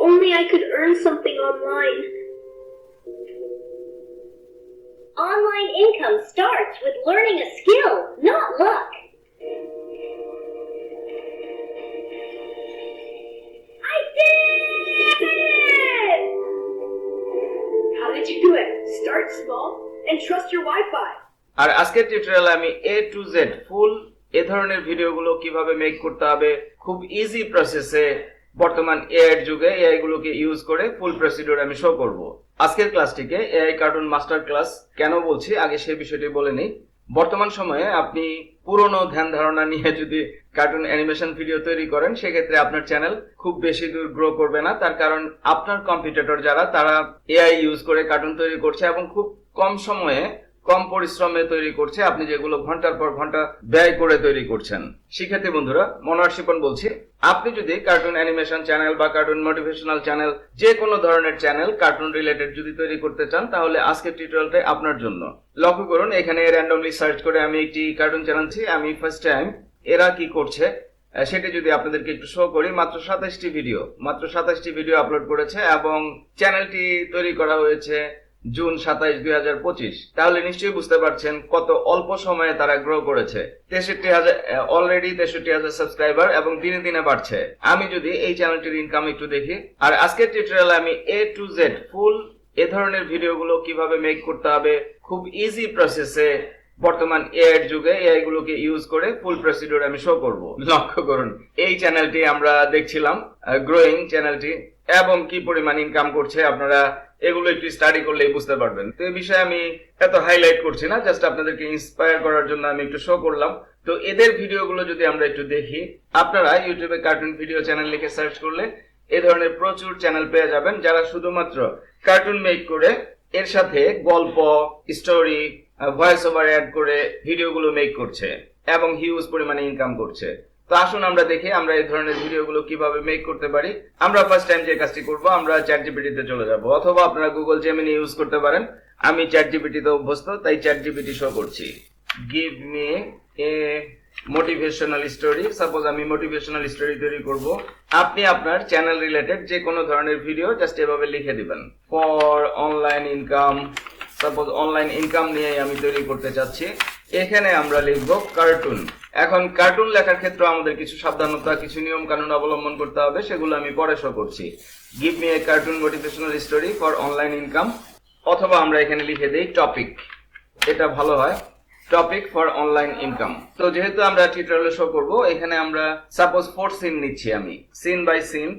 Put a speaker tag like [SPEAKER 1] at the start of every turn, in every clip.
[SPEAKER 1] only I could earn something online.
[SPEAKER 2] Online income starts with learning a skill, not luck. I did it!
[SPEAKER 1] How did you do it? Start small and trust your Wi-Fi.
[SPEAKER 3] আর আজকের টিউটোরিয়ালে আমি এ to Z ফুল এ ধরনের ভিডিওগুলো কিভাবে make করতে হবে খুব easy প্রসেসে বর্তমান এআই যুগে এআই গুলোকে ইউজ করে ফুল প্রসিডিওর আমি শো করব। আজকের ক্লাসটিকে এআই কার্টুন মাস্টার ক্লাস কেন বলছি? আগে সেই বিষয়টি বলে নিই। বর্তমান সময়ে আপনি পুরনো ধ্যান ধারণা নিয়ে যদি কার্টুন অ্যানিমেশন ভিডিও তৈরি করেন, সেক্ষেত্রে আপনার চ্যানেল খুব বেশি দূর গ্রো করবে না। তার কারণ আপনার কম্পিটিটর যারা, তারা এআই ইউজ করে কার্টুন তৈরি করছে এবং খুব কম সময়ে কম পরিশ্রমে তৈরি করছে, আপনি যেগুলো ঘণ্টার পর ঘণ্টা ব্যয় করে তৈরি করছেন। শিক্ষার্থী বন্ধুরা, মনোয়ার শিপন বলছি, আপনি যদি কার্টুন অ্যানিমেশন চ্যানেল বা কার্টুন মোটিভেশনাল চ্যানেল যে কোনো ধরনের চ্যানেল কার্টুন রিলেটেড যদি তৈরি করতে চান, তাহলে আজকের টিউটোরিয়ালটা আপনার জন্য। লক্ষ্য করুন, এখানে র্যান্ডমলি সার্চ করে আমি একটি কার্টুন চ্যানেলছি আমি ফার্স্ট টাইম এরা কি করছে সেটি যদি আপনাদেরকে একটু শো করি, মাত্র সাতাশটি ভিডিও মাত্র সাতাশটি ভিডিও আপলোড করেছে এবং চ্যানেলটি তৈরি করা হয়েছে জুন সাতাইশ দুই হাজার পঁচিশ। তাহলে নিশ্চয়ই বুঝতে পারছেন কত অল্প সময়ে তারা গ্রো করেছে। তেষট্টি হাজার অলরেডি তেষট্টি হাজার সাবস্ক্রাইবার এবং দিনে দিনে বাড়ছে। আমি যদি এই চ্যানেলটির ইনকাম একটু দেখি, আর আজকের টিউটোরিয়ালে আমি এ টু জেড ফুল এ ধরনের ভিডিওগুলো কীভাবে মেক করতে হবে, খুব ইজি প্রসেসে বর্তমান এআই যুগে এআই গুলোকে ইউজ করে ফুল প্রসিডিওর আমি শো করব। লক্ষ্য করুন, এই চ্যানেলটি আমরা দেখছিলাম গ্রোয়িং চ্যানেলটি এবং কি পরিমাণ ইনকাম করছে আপনারা এগুলো একটু স্টাডি করলেই বুঝতে পারবেন। তো এই বিষয়ে আমি এত হাইলাইট করছি না জাস্ট আপনাদেরকে ইন্সপায়ার করার জন্য আমি একটু শো করলাম। তো এদের ভিডিওগুলো যদি আমরা একটু দেখি, আপনারা ইউটিউবে কার্টুন ভিডিও চ্যানেল লিখে সার্চ করলে এ ধরনের প্রচুর চ্যানেল পেয়ে যাবেন, যারা শুধুমাত্র কার্টুন মেক করে, এর সাথে গল্প স্টোরি ভয়েস ওভার অ্যাড করে ভিডিওগুলো মেক করছে এবং হিউজ পরিমাণে ইনকাম করছে। তো আসুন আমরা দেখি আমরা এই ধরনের ভিডিওগুলো কীভাবে মেক করতে পারি। আমরা ফার্স্ট টাইম যে কাজটি করব, আমরা চ্যাট জিপিটিতে চলে যাব। অথবা আপনারা গুগল জেমিনি ইউজ করতে পারেন। আমি চ্যাট জিপিটিতে অভ্যস্ত, তাই চ্যাট জিপিটি শো করছি। Give me a motivational story suppose আমি মোটিভেশনাল স্টোরি তৈরি করব। আপনি আপনার চ্যানেল রিলেটেড যে কোনো ধরনের ভিডিও জাস্ট এভাবে লিখে দিবেন। For online income suppose online income নিয়ে আমি তৈরি করতে চাচ্ছি। এখানে আমরা লিখব কার্টুন এখন কার্টুন লেখার ক্ষেত্রে আমাদের কিছু সাবধানতা, কিছু নিয়ম কানুন অবলম্বন করতে হবে, সেগুলো আমি পরে শো করছি। Give me a cartoon motivational story for online income অথবা আমরা এখানে লিখে দেই টপিক এটা ভালো হয় টপিক ফর অনলাইন ইনকাম তো যেহেতু আমরা টিউটোরিয়ালে শো করব, এখানে আমরা সাপোজ ফোর সিন নিচ্ছি আমি। Scene by scene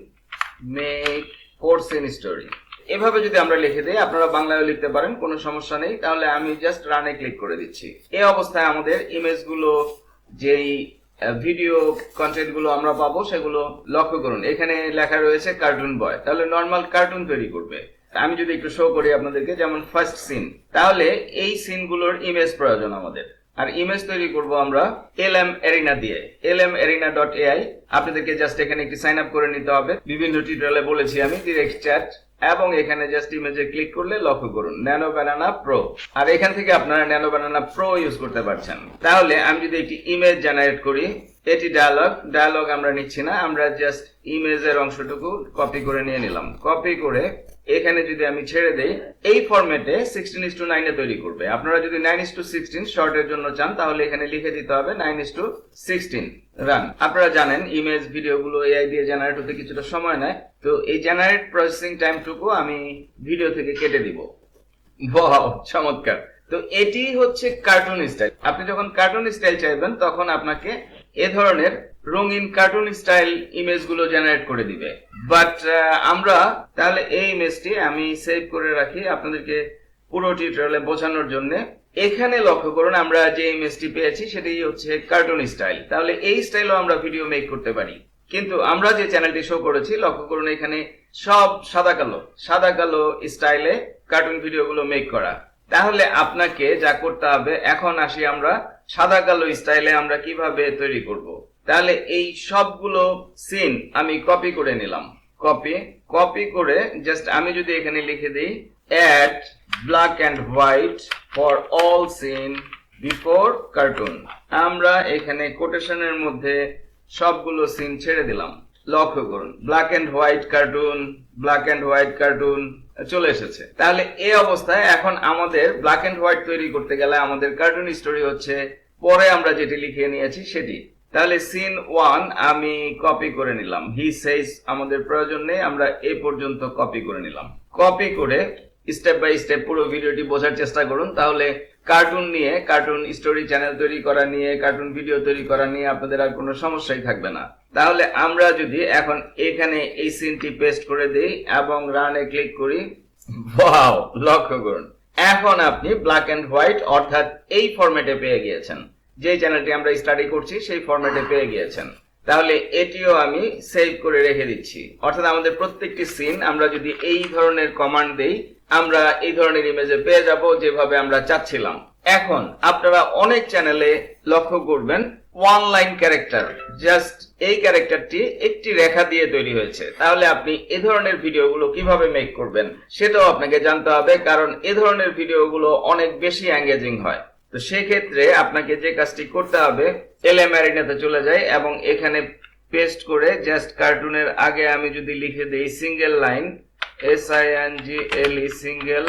[SPEAKER 3] make four scene story এভাবে যদি আমরা লিখে দিই, আপনারা বাংলায় লিখতে পারেন, কোনো সমস্যা নেই। তাহলে আমি জাস্ট রানে ক্লিক করে দিচ্ছি। এই অবস্থায় আমাদের ইমেজগুলো যেই ভিডিও কন্টেন্টগুলো আমরা পাবো, সেগুলো লক্ষ্য করুন। এখানে লেখা রয়েছে কার্টুন বয় তাহলে নর্মাল কার্টুন তৈরি করবে। আমি যদি একটু শো করি আপনাদেরকে, যেমন ফার্স্ট সিন তাহলে এই সিনগুলোর ইমেজ প্রয়োজন আমাদের। আর ইমেজ তৈরি করব আমরা এল এম এরিনা দিয়ে। L M arena dot AI আপনাদেরকে জাস্ট এখানে একটি সাইন আপ করে নিতে হবে। বিভিন্ন টিউটোরিয়ালে বলেছি আমি ডিরেক্ট চ্যাট এবং এখানে জাস্ট ইমেজে ক্লিক করলে লক্ষ্য করুন ন্যানো ব্যানানা প্রো আর এখান থেকে আপনারা ন্যানো ব্যানানা প্রো ইউজ করতে পারছেন। তাহলে আমি যদি একটি ইমেজ জেনারেট করি, এটি ডায়ালগ ডায়ালগ আমরা নিচ্ছি না, আমরা জাস্ট ইমেজের অংশটুকু কপি করে নিয়ে নিলাম। কপি করে এখানে যদি আমি ছেড়ে দেই, এই ফরম্যাটে সিক্সটিন ইস টু নাইনে তৈরি করবে। আপনারা যদি নাইন ইস টু সিক্সটিন শর্টের জন্য চান, তাহলে এখানে লিখে দিতে হবে nine is to sixteen ran আপনারা জানেন ইমেজ ভিডিওগুলো এআই দিয়ে জেনারেট হতে কিছুটা সময় নেয়। তো এই জেনারেট প্রসেসিং টাইমটুকু আমি ভিডিও থেকে কেটে দিব। ওয়াও চমৎকার। তো এটি হচ্ছে কার্টুন স্টাইল আপনি যখন কার্টুন স্টাইল চাইবেন, তখন আপনাকে এ ধরনের রঙিন কার্টুন স্টাইল ইমেজগুলো জেনারেট করে দিবে। বাট আমরা তাহলে এই ইমেজটি আমি সেভ করে রাখি আপনাদেরকে পুরো টিউটোরিয়ালে বোঝানোর জন্য। এখানে লক্ষ্য করুন, আমরা যে ইমেজটি পেয়েছি সেটি হচ্ছে কার্টুন স্টাইল তাহলে এই স্টাইলও আমরা ভিডিও মেক করতে পারি। কিন্তু আমরা যে চ্যানেলটি শো করেছি, লক্ষ্য করুন এখানে সব সাদা কালো সাদা কালো স্টাইলে কার্টুন ভিডিওগুলো মেক করা। তাহলে আপনাকে যা করতে হবে, এখন আসি আমরা সাদা কালো স্টাইলে আমরা কীভাবে তৈরি করব। তাহলে এই সবগুলো সিন আমি কপি করে নিলাম। কপি কপি করে জাস্ট আমি যদি এখানে লিখে দিই add black and white for all scene before cartoon আমরা এখানে কোটেশনের মধ্যে সবগুলো সিন ছেড়ে দিলাম। লক্ষ্য করুন black and white cartoon black and white cartoon চলে এসেছে। তাহলে এই অবস্থায় এখন আমাদের ব্ল্যাক এন্ড হোয়াইট তৈরি করতে গেলে আমাদের কার্টুন স্টোরি হচ্ছে, পরে আমরা যেটি লিখে নিয়েছি সেটি। তাহলে সিন ওয়ান আমি কপি করে নিলাম। হি সেইস আমাদের প্রয়োজন নেই, আমরা এ পর্যন্ত কপি করে নিলাম। কপি করে স্টেপ বাই স্টেপ পুরো ভিডিওটি বোঝার চেষ্টা করুন। তাহলে কার্টুন নিয়ে কার্টুন স্টোরি চ্যানেল তৈরি করা নিয়ে কার্টুন ভিডিও তৈরি করা নিয়ে আপনাদের আর কোনো সমস্যাই থাকবে না। তাহলে আমরা যদি এখন এখানে এই সিনটি পেস্ট করে দেই এবং রানে ক্লিক করি ওয়াও লক্ষ্য করুন, এখন আপনি ব্ল্যাক এন্ড হোয়াইট অর্থাৎ এই ফরম্যাটে পেয়ে গিয়েছেন। যে চ্যানেলটি আমরা স্টাডি করছি, সেই ফরম্যাটে পেয়ে গিয়েছেন। তাহলে এটিও আমি সেভ করে রেখে দিচ্ছি। অর্থাৎ আমাদের প্রত্যেকটি সিন আমরা যদি এই ধরনের কমান্ড দেই আমরা এই ধরনের ইমেজে পেয়ে যাব যেভাবে আমরা চাচ্ছিলাম। এখন আপনারা অনেক চ্যানেলে লক্ষ্য করবেন ওয়ান লাইন ক্যারেক্টার জাস্ট এই ক্যারেক্টারটি একটি রেখা দিয়ে তৈরি হয়েছে। তাহলে আপনি এ ধরনের ভিডিওগুলো কীভাবে মেক করবেন সেটাও আপনাকে জানতে হবে, কারণ এ ধরনের ভিডিওগুলো অনেক বেশি এঙ্গেজিং হয়। তো সেক্ষেত্রে আপনাকে যে কাজটি করতে হবে এলএ ম্যারিনাতে চলে যায় এবং এখানে পেস্ট করে জাস্ট কার্টুনের আগে আমি যদি লিখে দেই single line S I N G L E single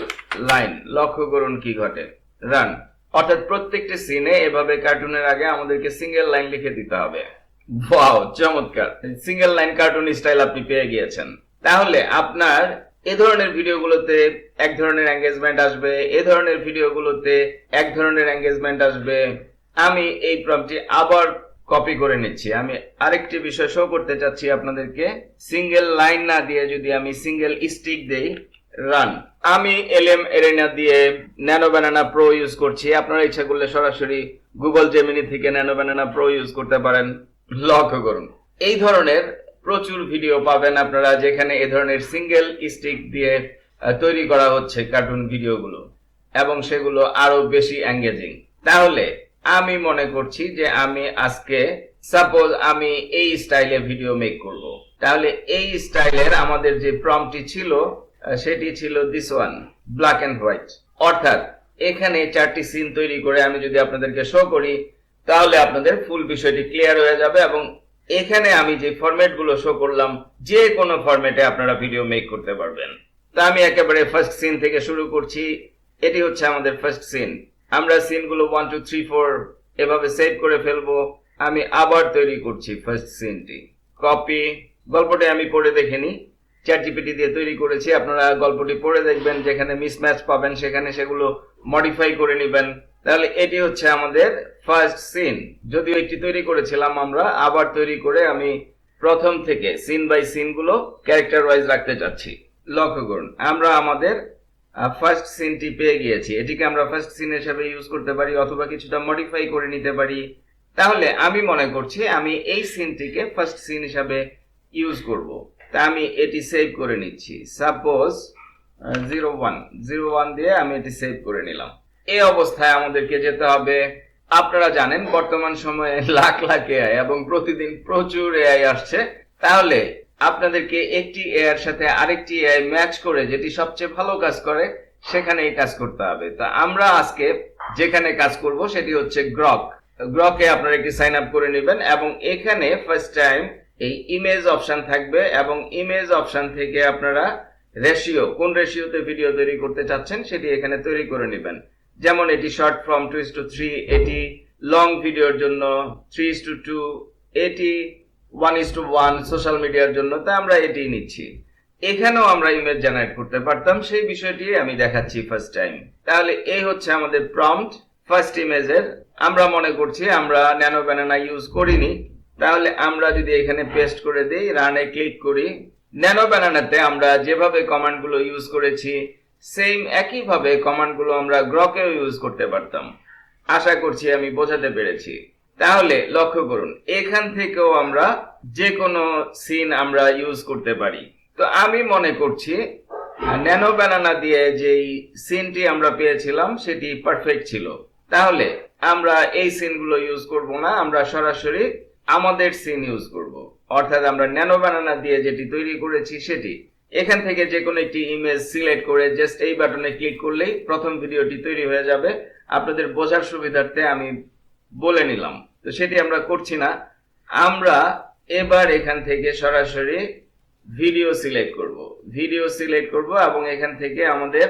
[SPEAKER 3] line লক্ষ্য করুন কি ঘটে। রান অর্থাৎ প্রত্যেকটি সিনে এভাবে কার্টুনের আগে আমাদেরকে সিঙ্গেল লাইন লিখে দিতে হবে। ওয়াও চমৎকার। সিঙ্গেল লাইন কার্টুন স্টাইল আপনি পেয়ে গিয়েছেন। তাহলে আপনার এ ধরনের ভিডিওগুলোতে এক ধরনের এঙ্গেজমেন্ট আসবে, এ ধরনের ভিডিওগুলোতে এক ধরনের এঙ্গেজমেন্ট আসবে। আমি এই প্রম্পটি আবার কপি করে নিচ্ছি। আমি আরেকটি বিষয় শো করতে চাচ্ছি আপনাদেরকে। সিঙ্গেল লাইন না দিয়ে যদি আমি সিঙ্গেল স্টিক দেই রান আমি এলএম এরেনা দিয়ে ন্যানো ব্যানানা প্রো ইউজ করছি। আপনারা ইচ্ছা করলে সরাসরি গুগল জেমিনি থেকে ন্যানো ব্যানানা প্রো ইউজ করতে পারেন। লক্ষ্য করুন। এই ধরনের প্রচুর ভিডিও পাবেন আপনারা, যেখানে এ ধরনের সিঙ্গেল স্টিক দিয়ে তৈরি করা হচ্ছে কার্টুন ভিডিওগুলো এবং সেগুলো আরও বেশি এঙ্গেজিং তাহলে আমি মনে করছি যে আমি আজকে সাপোজ আমি এই স্টাইলে ভিডিও মেক করব। তাহলে এই স্টাইলের আমাদের যে প্রমটি ছিল সেটি ছিল this one black and white অর্থাৎ এখানে চারটি সিন তৈরি করে আমি যদি আপনাদেরকে শো করি, তাহলে আপনাদের ফুল বিষয়টি ক্লিয়ার হয়ে যাবে এবং এখানে আমি যে ফরম্যাটগুলো শো করলাম, যে কোনো ফরম্যাটে আপনারা ভিডিও মেক করতে পারবেন। তা আমি একেবারে ফার্স্ট সিন থেকে শুরু করছি। এটি হচ্ছে আমাদের ফার্স্ট সিন আমরা সিনগুলো ওয়ান টু থ্রি ফোর এভাবে সেভ করে ফেলব। আমি আবার তৈরি করছি ফার্স্ট সিনটি কপি গল্পটি আমি পড়ে দেখে নিই চ্যাট জিপিটি দিয়ে তৈরি করেছি। আপনারা গল্পটি পড়ে দেখবেন, যেখানে মিসম্যাচ পাবেন, সেখানে সেগুলো মডিফাই করে নেবেন। তাহলে এটি হচ্ছে আমাদের ফার্স্ট সিন যদিও একটি তৈরি করেছিলাম আমরা, আবার তৈরি করে আমি প্রথম থেকে সিন বাই সিনগুলো ক্যারেক্টার ওয়াইজ রাখতে চাচ্ছি লক্ষ্য করুন, আমরা আমাদের ফার্স্ট সিনটি পেয়ে গিয়েছি। এটিকে আমরা ফার্স্ট সিন হিসেবে ইউজ করতে পারি অথবা কিছুটা মডিফাই করে নিতে পারি। তাহলে আমি মনে করছি আমি এই সিনটিকে ফার্স্ট সিন হিসাবে ইউজ করব। তা আমি এটি সেভ করে নিচ্ছি। Suppose zero one zero one দিয়ে আমি এটি সেভ করে নিলাম। এই অবস্থায় আমাদেরকে যেতে হবে। আপনারা জানেন বর্তমান সময়ে লাখ লাখ এআই এবং প্রতিদিন প্রচুর এআই আসছে। তাহলে আপনাদেরকে একটি এআই এর সাথে আরেকটি এআই ম্যাচ করে যেটি সবচেয়ে ভালো কাজ করে সেখানে এই কাজ করতে হবে। তা আমরা আজকে যেখানে কাজ করব সেটি হচ্ছে গ্রক গ্রকে আপনারা একটি সাইন আপ করে নেবেন এবং এখানে ফার্স্ট টাইম এই ইমেজ অপশন থাকবে এবং ইমেজ অপশন থেকে আপনারা রেশিও কোন রেশিওতে ভিডিও তৈরি করতে চাচ্ছেন সেটি এখানে তৈরি করে নেবেন। যেমন এটি short form two two three এটি লং ভিডিওর জন্য থ্রি টু টু এটি one is to one social মিডিয়ার জন্য তা আমরা এটি নিচ্ছি। এখানেও আমরা ইমেজ জেনারেট করতে পারতাম, সেই বিষয়টি আমি দেখাচ্ছি ফার্স্ট টাইম তাহলে এই হচ্ছে আমাদের প্রম্পট ফার্স্ট ইমেজের আমরা মনে করছি আমরা ন্যানো ব্যানানা ইউজ করিনি। তাহলে আমরা যদি এখানে পেস্ট করে দিই রানে ক্লিক করি, ন্যানো ব্যানানাতে আমরা যেভাবে কমান্ডগুলো ইউজ করেছি সেম একইভাবে কমান্ডগুলো আমরা গ্রকেও ইউজ করতে পারতাম। আশা করছি আমি বোঝাতে পেরেছি। তাহলে লক্ষ্য করুন, এখান থেকেও আমরা যে কোনো সিন আমরা ইউজ করতে পারি। তো আমি মনে করছি, ন্যানো ব্যানানা দিয়ে যেই সিনটি আমরা পেয়েছিলাম, সেটি পারফেক্ট ছিল। তাহলে আমরা এই সিনগুলো ইউজ করব না, আমরা সরাসরি আমাদের সিন ইউজ করব। অর্থাৎ আমরা ন্যানো ব্যানানা দিয়ে যেটি তৈরি করেছি, সেটি। এখান থেকে যে কোনো একটি ইমেজ সিলেক্ট করে জাস্ট এই বাটনে ক্লিক করলেই প্রথম ভিডিওটি তৈরি হয়ে যাবে। আপনাদের বোঝার সুবিধার্থে আমি বলে নিলাম। তো সেটি আমরা করছি না। আমরা এবার এখান থেকে সরাসরি ভিডিও সিলেক্ট করব। ভিডিও সিলেক্ট করব এবং এখান থেকে আমাদের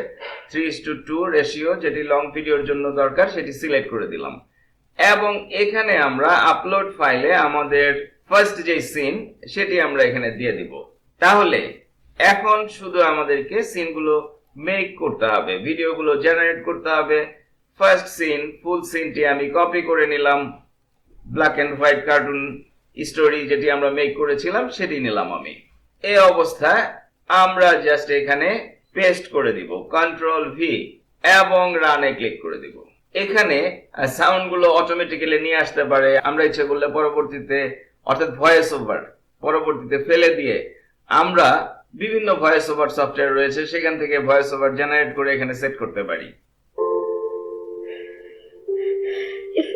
[SPEAKER 3] থ্রি টু টু রেশিও যেটি লং ভিডিওর জন্য দরকার, সেটি সিলেক্ট করে দিলাম। এবং এখানে আমরা আপলোড ফাইলে আমাদের ফার্স্ট যে সিন সেটি আমরা এখানে দিয়ে দিব। তাহলে এখন শুধু আমাদেরকে সিনগুলো মেক করতে হবে ভিডিওগুলো জেনারেট করতে হবে। ফার্স্ট সিন ফুল সিনটি আমি কপি করে নিলাম। Black and white cartoon story যেটি আমরা মেক করেছিলাম, সেটি নিলাম আমি। এই অবস্থায় আমরা জাস্ট এখানে পেস্ট করে দিব কন্ট্রোল ভি এবং রানে ক্লিক করে দিব। এখানে সাউন্ডগুলো অটোমেটিক্যালি নিয়ে আসতে পারে। আমরা ইচ্ছে করলে পরবর্তীতে, অর্থাৎ ভয়েস ওভার পরবর্তীতে ফেলে দিয়ে আমরা বিভিন্ন ভয়েস ওভার সফটওয়্যার রয়েছে, সেখান থেকে ভয়েস ওভার জেনারেট করে এখানে সেট করতে পারি।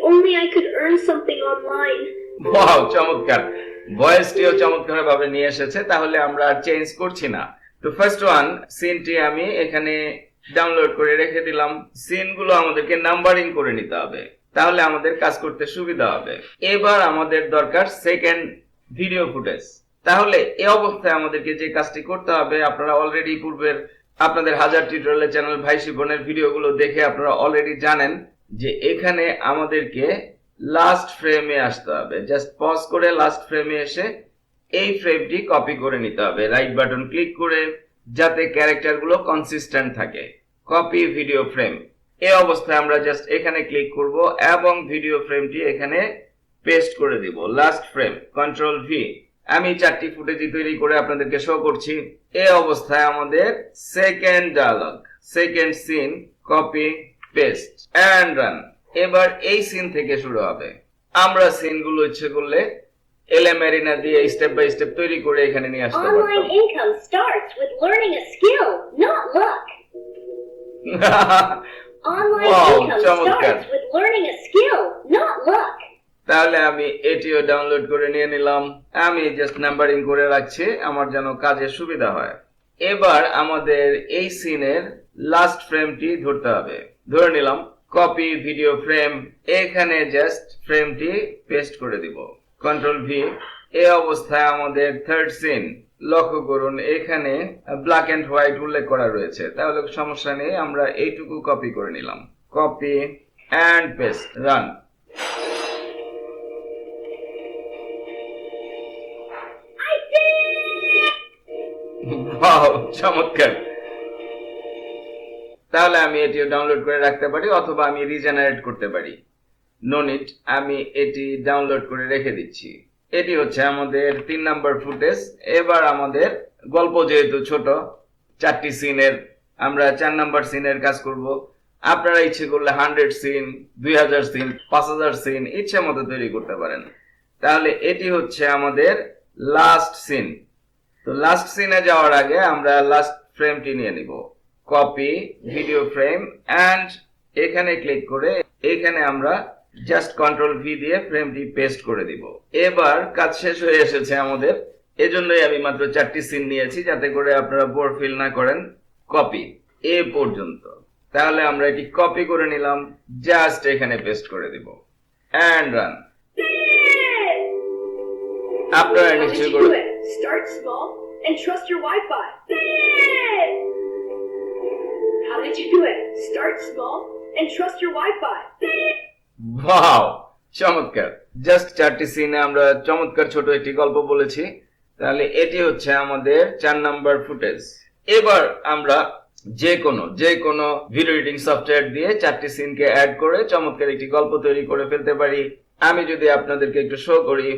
[SPEAKER 2] Only I could earn something online.
[SPEAKER 3] Wow চমৎকার। ভয়েসটিও চমৎকার ভাবে নিয়ে এসেছে, তাহলে আমরা আর চেঞ্জ করছি না। তো ফার্স্ট ওয়ান সিনটি আমি এখানে ডাউনলোড করে রেখে দিলাম। সিনগুলো আমাদেরকে নাম্বারিং করে নিতে হবে, তাহলে আমাদের কাজ করতে সুবিধা হবে। এবার আমাদের দরকার সেকেন্ড ভিডিও ফুটেজ তাহলে এই অবস্থায় আমাদেরকে যে কাজটি করতে হবে, আপনারা অলরেডি পূর্বের আপনাদের হাজার টিউটোরিয়ালের চ্যানেল ভাই শিবনের ভিডিওগুলো দেখে আপনারা অলরেডি জানেন। যে এখানে আমাদেরকে লাস্ট ফ্রেমে আসতে হবে। জাস্ট পজ করে লাস্ট ফ্রেমে এসে এই ফ্রেমটি কপি করে নিতে হবে। রাইট বাটন ক্লিক করে যাতে ক্যারেক্টারগুলো কনসিস্টেন্ট থাকে। কপি ভিডিও ফ্রেম এই অবস্থায় আমরা জাস্ট এখানে ক্লিক করব এবং ভিডিও ফ্রেমটি এখানে পেস্ট করে দিব। লাস্ট ফ্রেম কন্ট্রোল ভি আমি চারটি ফুটেজি তৈরি করে আপনাদেরকে শো করছি। এই অবস্থায় আমাদের second dialogue second scene copy paste and run এবার এই সিন থেকে শুরু হবে। আমরা সিনগুলো ইচ্ছে করলে এলেমেরিনা দিয়ে স্টেপ বাই স্টেপ তৈরি করে এখানে নিয়ে আসতে পারতাম।
[SPEAKER 2] Income starts with learning a skill, not luck. Online
[SPEAKER 3] Wow,
[SPEAKER 2] income
[SPEAKER 3] চমৎকার।
[SPEAKER 2] starts with learning a skill, not
[SPEAKER 3] তাহলে আমি এটিও ডাউনলোড করে নিয়ে নিলাম। আমি জাস্ট নাম্বারিং করে রাখছি আমার যেন কাজে সুবিধা হয়। এবার আমাদের এই সিনের লাস্ট ফ্রেমটি ধরতে হবে। ধরে নিলাম কপি ভিডিও ফ্রেম এখানে জাস্ট ফ্রেমটি পেস্ট করে দিব। কন্ট্রোল ভি এই অবস্থায় আমাদের থার্ড সিন লক্ষ্য করুন এখানে ব্ল্যাক এন্ড হোয়াইট উল্লেখ করা রয়েছে। তাহলে সমস্যা নেই আমরা এইটুকু কপি করে নিলাম। কপি অ্যান্ড পেস্ট রান চমৎকার। তাহলে আমি এটি ডাউনলোড করে রাখতে পারি অথবা আমি রিজেনারেট করতে পারি। নো নিট আমি এটি ডাউনলোড করে রেখে দিচ্ছি। এটি হচ্ছে আমাদের তিন নাম্বার ফুটেজ এবার আমাদের গল্প যেহেতু ছোট, চারটি সিনের আমরা চার নাম্বার সিনের কাজ করব। আপনারা ইচ্ছে করলে হান্ড্রেড সিন দুই হাজার সিন পাঁচ হাজার সিন ইচ্ছে মতো তৈরি করতে পারেন। তাহলে এটি হচ্ছে আমাদের লাস্ট সিন তো লাস্ট সিনে যাওয়ার আগে আমরা লাস্ট ফ্রেমটি নিয়ে নিব। কপি ভিডিও ফ্রেম অ্যান্ড এখানে ক্লিক করে এখানে আমরা জাস্ট কন্ট্রোল ভি দিয়ে ফ্রেমটি পেস্ট করে দিব। এবার কাজ শেষ হয়ে এসেছে আমাদের। এজন্যই আমি মাত্র চারটি সিন নিয়েছি যাতে করে আপনারা বোর ফিল না করেন কপি এ পর্যন্ত। তাহলে আমরা এটি কপি করে নিলাম জাস্ট এখানে পেস্ট করে দিব। অ্যান্ড রান আপনারা নিশ্চয়ই করে?
[SPEAKER 1] Start small and trust your Wi-Fi. How did you do it? Start small and trust your Wi-Fi.
[SPEAKER 3] Wow চমৎকার। জাস্ট চারটি সিনে আমরা চমৎকার ছোট একটি গল্প বলেছি। তাহলে এটি হচ্ছে আমাদের চার নাম্বার ফুটেজ এবার আমরা যে কোনো যে কোনো ভিডিও এডিটিং সফটওয়্যার দিয়ে চারটি সিনকে অ্যাড করে চমৎকার একটি গল্প তৈরি করে ফেলতে পারি। আমি যদি আপনাদেরকে একটু শো করি,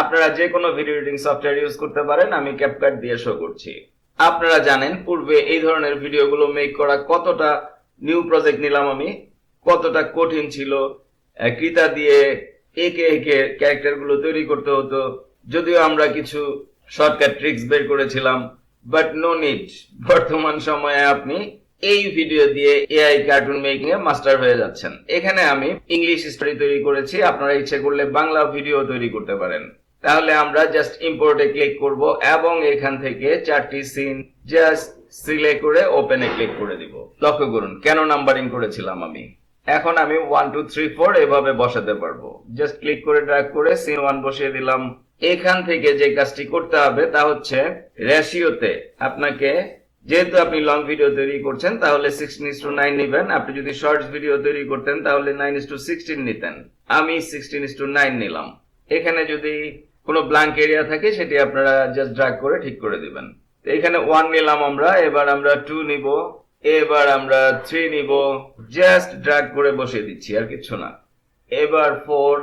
[SPEAKER 3] আপনারা যে কোনো ভিডিও এডিটিং সফটওয়্যার ইউজ করতে পারেন, আমি ক্যাপকাট দিয়ে শো করছি। আপনারা জানেন পূর্বে এই ধরনের ভিডিওগুলো মেক করা কতটা নিউ প্রজেক্ট নিলাম আমি, কতটা কঠিন ছিল ক্রিতা দিয়ে একে একে ক্যারেক্টারগুলো তৈরি করতে হতো। যদিও আমরা কিছু শর্টকাট ট্রিক্স বের করেছিলাম বাট নো নিড বর্তমান সময়ে আপনি এই ভিডিও দিয়ে এআই কার্টুন মেকিং এ মাস্টার হয়ে যাচ্ছেন। এখানে আমি ইংলিশ স্টোরি তৈরি করেছি, আপনারা ইচ্ছে করলে বাংলা ভিডিও তৈরি করতে পারেন। তাহলে আমরা জাস্ট ইম্পোর্টে ক্লিক করব এবং এখান থেকে চারটি সিন জাস্ট সিলেক্ট করে ওপেনে ক্লিক করে দিব। লক্ষ্য করুন, কেন নাম্বারিং করেছিলাম আমি? এখন আমি ওয়ান টু থ্রি ফোর এভাবে বসাতে পারব। জাস্ট ক্লিক করে ড্র্যাগ করে সিন ওয়ান বসিয়ে দিলাম। এখান থেকে যে কাজটি করতে হবে তা হচ্ছে রেশিওতে আপনাকে, যেহেতু আপনি লং ভিডিও তৈরি করছেন, তাহলে সিক্সটিন ইস টু নাইন নিবেন। আপনি যদি শর্টস ভিডিও তৈরি করতেন, তাহলে নাইন ইস টু সিক্সটিন নিতেন। আমি সিক্সটিন ইস টু নাইন নিলাম। এখানে যদি কোনো ব্ল্যাঙ্ক এরিয়া থাকে, সেটি আপনারা জাস্ট ড্রাগ করে ঠিক করে দিবেন। এখানে ওয়ান নিলাম আমরা, এবার আমরা টু নিব, এবার আমরা থ্রি নিব জাস্ট ড্রাগ করে বসিয়ে দিচ্ছি, আর কিছু না। এবার ফোর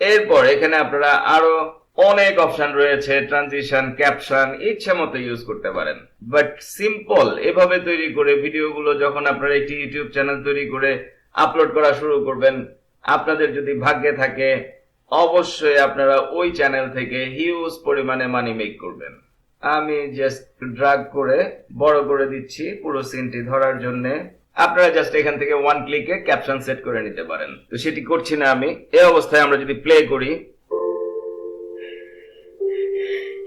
[SPEAKER 3] এরপর এখানে আপনারা আরও অনেক অপশন রয়েছে ট্রানজিশন ক্যাপশন ইচ্ছা মতো ইউজ করতে পারেন। বাট সিম্পল এভাবে তৈরি করে ভিডিওগুলো যখন আপনারা একটি ইউটিউব চ্যানেল তৈরি করে আপলোড করা শুরু করবেন, আপনাদের যদি ভাগ্যে থাকে অবশ্যই আপনারা ওই চ্যানেল থেকে হিউজ পরিমাণে মানি মেক করবেন। আমি জাস্ট ড্রাগ করে বড় করে দিচ্ছি পুরো সিনটি ধরার জন্য। আপনারা জাস্ট এখান থেকে ওয়ান ক্লিকে ক্যাপশন সেট করে নিতে পারেন। তো সেটি করছি না আমি। এই অবস্থায় আমরা যদি প্লে করি।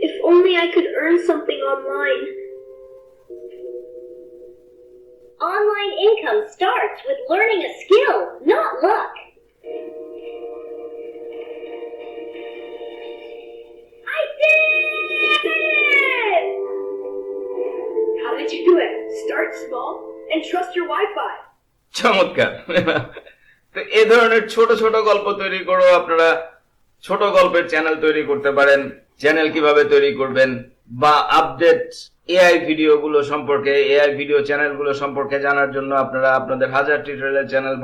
[SPEAKER 1] If only I could earn something online.
[SPEAKER 2] Online income starts with learning a skill, not luck.
[SPEAKER 1] Wi-Fi.
[SPEAKER 3] চমৎকার। তো এই ধরনের ছোট ছোট গল্প তৈরি করো আপনারা ছোট গল্পের চ্যানেল তৈরি করতে পারেন। চ্যানেল কীভাবে তৈরি করবেন বা আপডেট এআই সম্পর্কে এআই ভিডিও সম্পর্কে জানার জন্য আপনারা আপনাদের হাজার টিউটোরিয়ালের চ্যানেল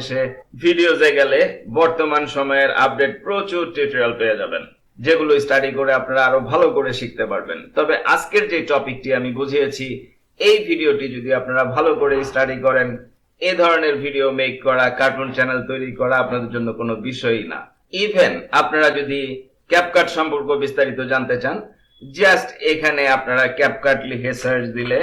[SPEAKER 3] এসে ভিডিওতে গেলে বর্তমান সময়ের আপডেট প্রচুর টিউটোরিয়াল পেয়ে যাবেন, যেগুলো স্টাডি করে আপনারা আরও ভালো করে শিখতে পারবেন। তবে আজকের যে টপিকটি আমি বুঝিয়েছি এই ভিডিওটি যদি আপনারা ভালো করে স্টাডি করেন, এ ধরনের ভিডিও মেক করা কার্টুন চ্যানেল তৈরি করা আপনাদের জন্য কোনো বিষয়ই না। ইভেন আপনারা যদি ক্যাপকাট সম্পর্ক বিস্তারিত জানতে চান জাস্ট এখানে আপনারা ক্যাপকাট লিখে সার্চ দিলে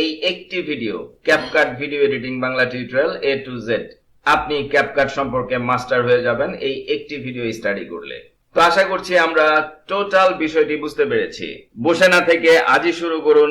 [SPEAKER 3] এই একটি video CapCut video editing Bangla tutorial A to Z আপনি ক্যাপকাট সম্পর্কে মাস্টার হয়ে যাবেন এই একটি ভিডিও স্টাডি করলে। তো আশা করছি আমরা টোটাল বিষয়টি বুঝতে পেরেছি। বসে না থেকে আজই শুরু করুন